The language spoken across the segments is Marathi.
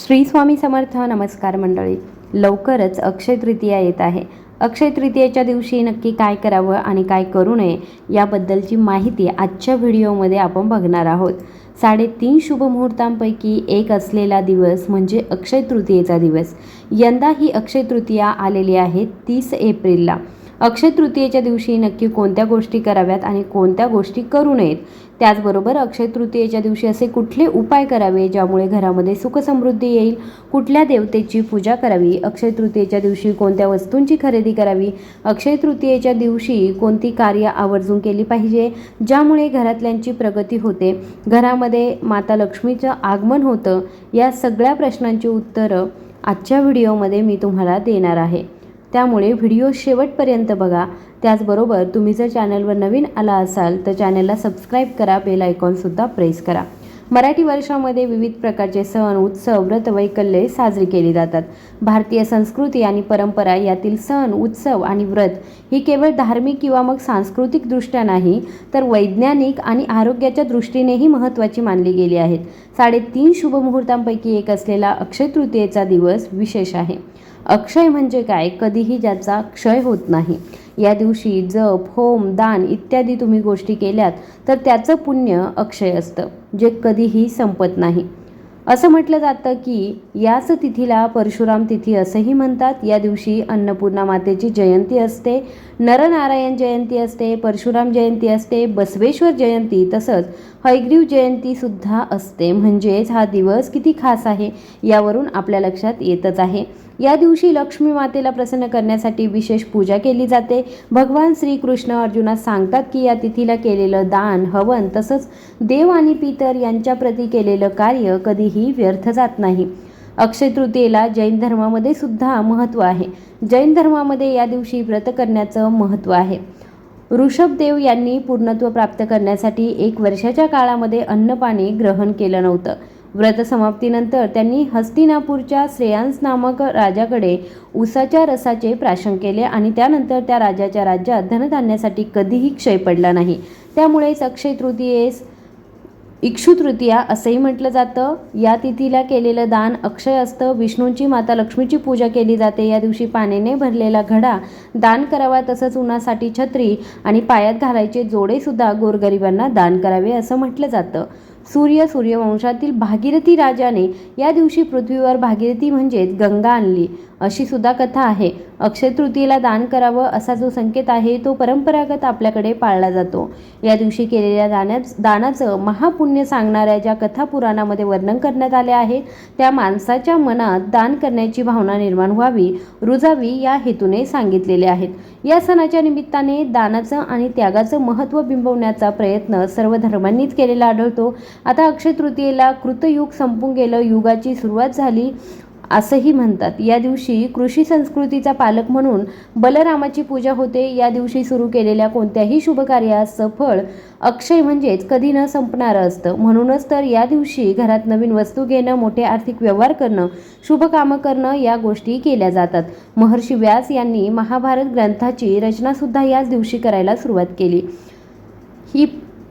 श्री स्वामी समर्थ नमस्कार मंडळी. लवकरच अक्षय तृतीया येत आहे. अक्षय तृतीयेच्या दिवशी नक्की काय करावं आणि काय करू नये याबद्दलची माहिती आजच्या व्हिडिओमध्ये आपण बघणार आहोत. साडेतीन शुभमुहूर्तांपैकी एक असलेला दिवस म्हणजे अक्षय तृतीयेचा दिवस. यंदा ही अक्षय तृतीया आलेली आहे तीस एप्रिलला. अक्षय तृतीयेच्या दिवशी नक्की कोणत्या गोष्टी कराव्यात आणि कोणत्या गोष्टी करू नयेत? त्याचबरोबर अक्षय तृतीयेच्या दिवशी असे कुठले उपाय करावे ज्यामुळे घरामध्ये सुखसमृद्धी येईल? कुठल्या देवतेची पूजा करावी? अक्षय तृतीयेच्या दिवशी कोणत्या वस्तूंची खरेदी करावी? अक्षय तृतीयेच्या दिवशी कोणती कार्य आवर्जून केली पाहिजे ज्यामुळे घरातल्यांची प्रगती होते? घरामध्ये माता लक्ष्मीचं आगमन होतं? या सगळ्या प्रश्नांची उत्तरं आजच्या व्हिडिओमध्ये मी तुम्हाला देणार आहे. त्यामुळे व्हिडिओ शेवटपर्यंत बघा. त्याचबरोबर तुम्ही जर चॅनलवर नवीन आला असाल तर चॅनलला सबस्क्राईब करा बेल आयकॉनसुद्धा प्रेस करा. मराठी वर्षामध्ये विविध प्रकारचे सण उत्सव व्रत वैकल्ये साजरी केली जातात. भारतीय संस्कृती आणि परंपरा यातील सण उत्सव आणि व्रत ही केवळ धार्मिक किंवा मग सांस्कृतिकदृष्ट्या नाही तर वैज्ञानिक आणि आरोग्याच्या दृष्टीनेही महत्त्वाची मानली गेली आहेत. साडेतीन शुभमुहूर्तांपैकी एक असलेला अक्षय तृतीयेचा दिवस विशेष आहे. अक्षय म्हणजे काय? कधीही ज्याचा क्षय होत नाही. या दिवशी जप होम दान इत्यादी तुम्ही गोष्टी केल्यात तर त्याचं पुण्य अक्षय असतं जे कधीही संपत नाही. असं म्हटलं जातं की याच तिथीला परशुराम तिथी असंही म्हणतात. या दिवशी अन्नपूर्णा मातेची जयंती असते नरनारायण जयंती असते परशुराम जयंती असते बसवेश्वर जयंती तसंच हयग्रीव जयंतीसुद्धा असते. म्हणजेच हा दिवस किती खास आहे यावरून आपल्या लक्षात येतच आहे. या दिवशी लक्ष्मी मातेला प्रसन्न करण्यासाठी विशेष पूजा केली जाते. भगवान श्रीकृष्ण अर्जुनास सांगतात की या तिथीला केलेलं दान हवन तसंच देव आणि पितर यांच्याप्रती केलेलं कार्य कधीही व्यर्थ जात नाही. अक्षय तृतीयेला जैन धर्मामध्ये सुद्धा महत्त्व आहे. जैन धर्मामध्ये या दिवशी व्रत करण्याचं महत्त्व आहे. ऋषभदेव यांनी पूर्णत्व प्राप्त करण्यासाठी एक वर्षाच्या काळामध्ये अन्नपाणी ग्रहण केलं नव्हतं. व्रत समाप्तीनंतर त्यांनी हस्तिनापूरच्या श्रेयांस नामक राजाकडे उसाच्या रसाचे प्राशन केले आणि त्यानंतर त्या राजाच्या राज्यात धनधान्यासाठी कधीही क्षय पडला नाही. त्यामुळेच अक्षय तृतीयेस इक्षु तृतीया असंही म्हटलं जातं. या तिथीला केलेलं दान अक्षय असतं विष्णूंची माता लक्ष्मीची पूजा केली जाते. या दिवशी पाण्याने भरलेला घडा दान करावा तसंच उन्हासाठी छत्री आणि पायात घालायचे जोडेसुद्धा गोरगरिबांना दान करावे असं म्हटलं जातं. सूर्य सूर्यवंशातील भागीरथी राजाने या दिवशी पृथ्वीवर भागीरथी म्हणजेच गंगा आणली. अशी सुद्धा कथा आहे. अक्षय तृतीयेला दान करावं असा जो संकेत आहे तो परंपरागत आपल्याकडे पाळला जातो. या दिवशी केलेल्या दाण्याच दानाचं महापुण्य सांगणाऱ्या ज्या कथा पुराणामध्ये वर्णन करण्यात आले आहे त्या माणसाच्या मनात दान करण्याची भावना निर्माण व्हावी रुजावी या हेतूने सांगितलेले आहेत. या सणाच्या निमित्ताने दानाचं आणि त्यागाचं महत्त्व बिंबवण्याचा प्रयत्न सर्व धर्मांनीच केलेला आढळतो. आता अक्षय तृतीयेला कृतयुग संपून गेलं युगाची सुरुवात झाली. असंही म्हणतात. या दिवशी कृषी संस्कृतीचा पालक म्हणून बलरामाची पूजा होते. या दिवशी सुरू केलेल्या कोणत्याही शुभकार्याचं सफळ अक्षय म्हणजेच कधी न संपणारं असतं. म्हणूनच तर या दिवशी घरात नवीन वस्तू घेणं मोठे आर्थिक व्यवहार करणं शुभ कामं करणं या गोष्टी केल्या जातात. महर्षी व्यास यांनी महाभारत ग्रंथाची रचनासुद्धा याच दिवशी करायला सुरुवात केली. ही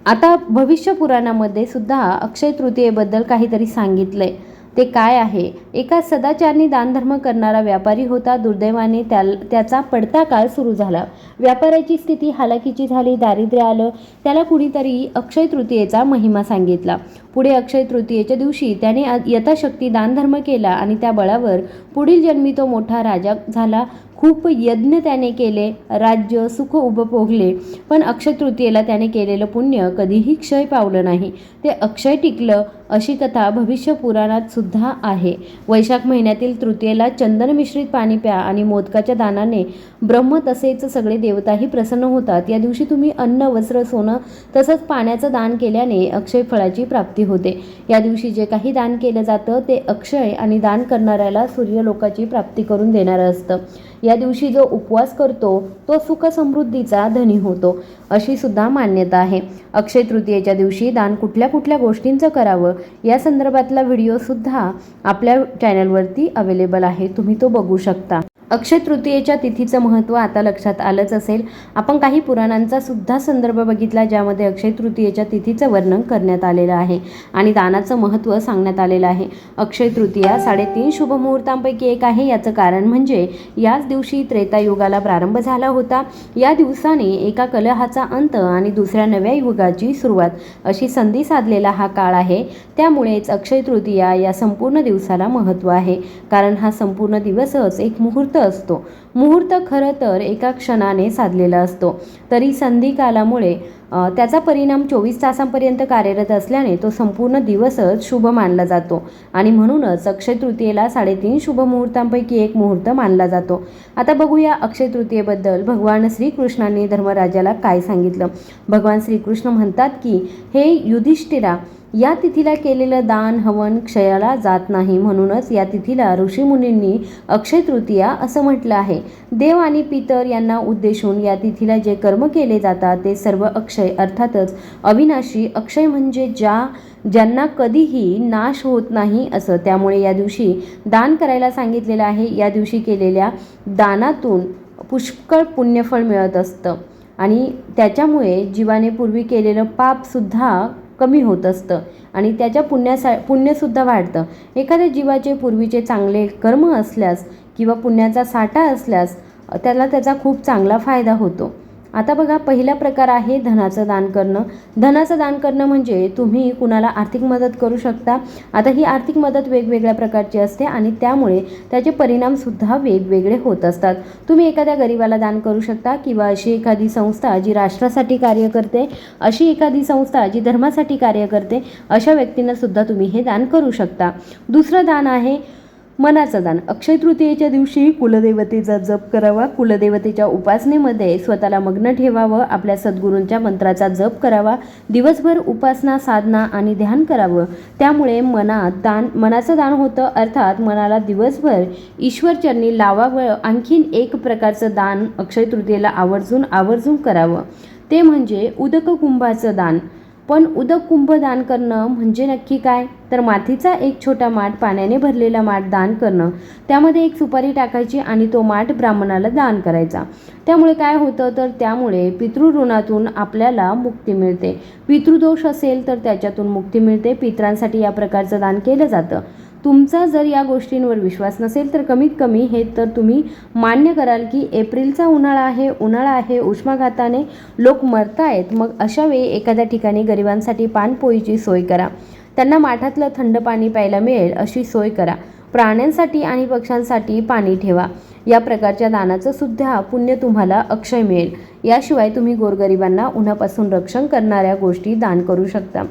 आता भविष्य पुराणामध्ये सुद्धा अक्षय तृतीयेबद्दल काहीतरी सांगितलंय. ते काय आहे? एका सदाचारनी दानधर्म करणारा व्यापारी होता दुर्दैवाने त्या त्याचा पडता काळ सुरू झाला. व्यापाराची स्थिती हालाकीची झाली दारिद्र्य आलं. त्याला कुणीतरी अक्षय तृतीयेचा महिमा सांगितला. पुढे अक्षय तृतीयेच्या दिवशी त्याने यथाशक्ती दानधर्म केला आणि त्या बळावर पुढील जन्मी तो मोठा राजा झाला. खूप यज्ञ त्याने केले राज्य सुख उपभोगले. पण अक्षय तृतीयेला त्याने केलेलं पुण्य कधीही क्षय पावलं नाही. ते अक्षय टिकलं अशी कथा भविष्य पुराणात सुद्धा आहे. वैशाख महिन्यातील तृतीयेला चंदन मिश्रित पाणी प्या आणि मोदकाच्या दानाने ब्रह्म तसेच सगळे देवताही प्रसन्न होतात. या दिवशी तुम्ही अन्न वस्त्र सोनं तसंच पाण्याचं दान केल्याने अक्षय फळाची प्राप्ती होते. या दिवशी जे काही दान केलं जातं ते अक्षय आणि दान करणाऱ्याला सूर्यलोकाची प्राप्ती करून देणारं असतं. या दिवशी जो उपवास करतो तो सुख समृद्धीचा धनी होतो अशी सुद्धा मान्यता आहे. अक्षय तृतीयेच्या दिवशी दान कुठल्या कुठल्या गोष्टींचं करावं या संदर्भातला व्हिडिओसुद्धा आपल्या चॅनलवरती अवेलेबल आहे तुम्ही तो बघू शकता. अक्षय तृतीयेच्या तिथीचं महत्त्व आता लक्षात आलंच असेल. आपण काही पुराणांचा सुद्धा संदर्भ बघितला ज्यामध्ये अक्षय तृतीयेच्या तिथीचं वर्णन करण्यात आलेलं आहे आणि दानाचं महत्त्व सांगण्यात आलेलं आहे. अक्षय तृतीया साडेतीन शुभ मुहूर्तांपैकी एक आहे. याचं कारण म्हणजे याच दिवशी त्रेतायुगाला प्रारंभ झाला होता. या दिवसाने एका कलहाचा अंत आणि दुसऱ्या नव्या युगाची सुरुवात अशी संधी साधलेला हा काळ आहे. त्यामुळेच अक्षय तृतीया या संपूर्ण दिवसाला महत्त्व आहे. कारण हा संपूर्ण दिवसच एक मुहूर्त असतो. मुहूर्त खरं तर एका क्षणाने साधलेला असतो. तरी संधी कालामुळे त्याचा परिणाम चोवीस तासांपर्यंत कार्यरत असल्याने तो संपूर्ण दिवसच शुभ मानला जातो. आणि म्हणूनच अक्षय तृतीयेला साडेतीन शुभ मुहूर्तांपैकी एक मुहूर्त मानला जातो. आता बघूया अक्षय तृतीयेबद्दल भगवान श्रीकृष्णांनी धर्मराजाला काय सांगितलं? भगवान श्रीकृष्ण म्हणतात की हे युधिष्ठिरा या तिथीला केलेलं दान हवन क्षयाला जात नाही. म्हणूनच या तिथीला ऋषीमुनींनी अक्षय तृतीया असं म्हटलं आहे. देव आणि पितर यांना उद्देशून या तिथीला जे कर्म केले जातात ते सर्व अक्षय अक्षय अर्थातच अविनाशी अक्षय म्हणजे ज्या ज्यांना कधीही नाश होत नाही असं. त्यामुळे या दिवशी दान करायला सांगितलेलं आहे. या दिवशी केलेल्या दानातून पुष्कळ पुण्यफळ मिळत असतं. आणि त्याच्यामुळे जीवाने पूर्वी केलेलं पापसुद्धा कमी होत असतं. आणि त्याच्या पुण्यासा पुण्यसुद्धा वाढतं. एखाद्या जीवाचे पूर्वीचे चांगले कर्म असल्यास किंवा पुण्याचा साठा असल्यास त्याला त्याचा खूप चांगला फायदा होतो. आता बघा पहिला प्रकार आहे धनाचं दान करणं. धनाचं दान करणं म्हणजे तुम्ही कुणाला आर्थिक मदत करू शकता. आता ही आर्थिक मदत वेगवेगळ्या प्रकारची असते आणि त्यामुळे त्याचे परिणामसुद्धा वेगवेगळे होत असतात. तुम्ही एखाद्या गरिबाला दान करू शकता किंवा अशी एखादी संस्था जी राष्ट्रासाठी कार्य करते अशी एखादी संस्था जी धर्मासाठी कार्य करते अशा व्यक्तींनासुद्धा तुम्ही हे दान करू शकता. दुसरं दान आहे मनाचं दान. अक्षय तृतीयेच्या दिवशी कुलदेवतेचा जप करावा. कुलदेवतेच्या उपासनेमध्ये स्वतःला मग्न ठेवावं. आपल्या सद्गुरूंच्या मंत्राचा जप करावा. दिवसभर उपासना साधना आणि ध्यान करावं. त्यामुळे मनात दान मनाचं दान होतं. अर्थात मनाला दिवसभर ईश्वरचरणी लावावं. आणखीन एक प्रकारचं दान अक्षय तृतीयेला आवर्जून आवर्जून करावं. ते म्हणजे उदक कुंभाचं दान. पण उदक कुंभ दान करणं म्हणजे नक्की काय? तर मातीचा एक छोटा माठ पाण्याने भरलेला माठ दान करणं त्यामध्ये एक सुपारी टाकायची आणि तो माठ ब्राह्मणाला दान करायचा. त्यामुळे काय होतं तर त्यामुळे पितृऋणातून आपल्याला मुक्ती मिळते. पितृदोष असेल तर त्याच्यातून मुक्ती मिळते. पितरांसाठी या प्रकारचं दान केलं जातं. तुमचा जर या गोष्टींवर विश्वास नसेल तर कमीत कमी हे तर तुम्ही मान्य कराल की एप्रिलचा उन्हाळा आहे उन्हाळा आहे उष्माघाताने लोक मरतायत. मग अशा वेळी एखाद्या ठिकाणी गरिबांसाठी पाणपोईची सोय करा. त्यांना माठातलं थंड पाणी प्यायला मिळेल अशी सोय करा. प्राण्यांसाठी आणि पक्ष्यांसाठी पाणी ठेवा. या प्रकारच्या दानाचं सुद्धा पुण्य तुम्हाला अक्षय मिळेल. याशिवाय तुम्ही गोरगरिबांना उन्हापासून रक्षण करणाऱ्या गोष्टी दान करू शकता.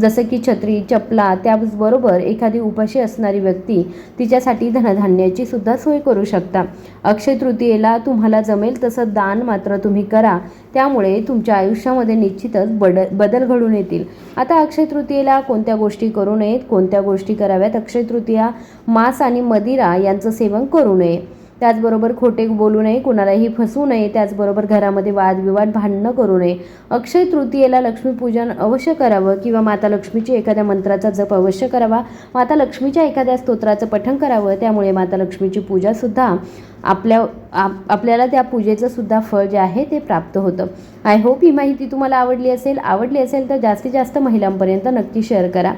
जसं की छत्री चपला त्याचबरोबर एखादी उपाशी असणारी व्यक्ती तिच्यासाठी धनधान्याची सुद्धा सोय करू शकता. अक्षय तृतीयेला तुम्हाला जमेल तसं दान मात्र तुम्ही करा. त्यामुळे तुमच्या आयुष्यामध्ये निश्चितच बड बदल घडून येतील. आता अक्षय तृतीयेला कोणत्या गोष्टी करू नयेत? कोणत्या गोष्टी कराव्यात? अक्षय तृतीया मांस आणि मदिरा यांचं सेवन करू नये. त्याचबरोबर खोटे बोलू नये कुणालाही फसवू नये त्याचबरोबर घरामध्ये वादविवाद भांडणं करू नये. अक्षय तृतीयेला लक्ष्मीपूजन अवश्य करावं किंवा माता लक्ष्मीची एखाद्या मंत्राचा जप अवश्य करावा. माता लक्ष्मीच्या एखाद्या स्तोत्राचं पठण करावं त्यामुळे माता लक्ष्मीची पूजासुद्धा आपल्या आप आपल्याला त्या पूजेचं सुद्धा फळ जे आहे ते प्राप्त होतं. आय होप ही माहिती तुम्हाला आवडली असेल. आवडली असेल तर जास्तीत जास्त महिलांपर्यंत नक्की शेअर करा.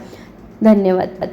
धन्यवाद.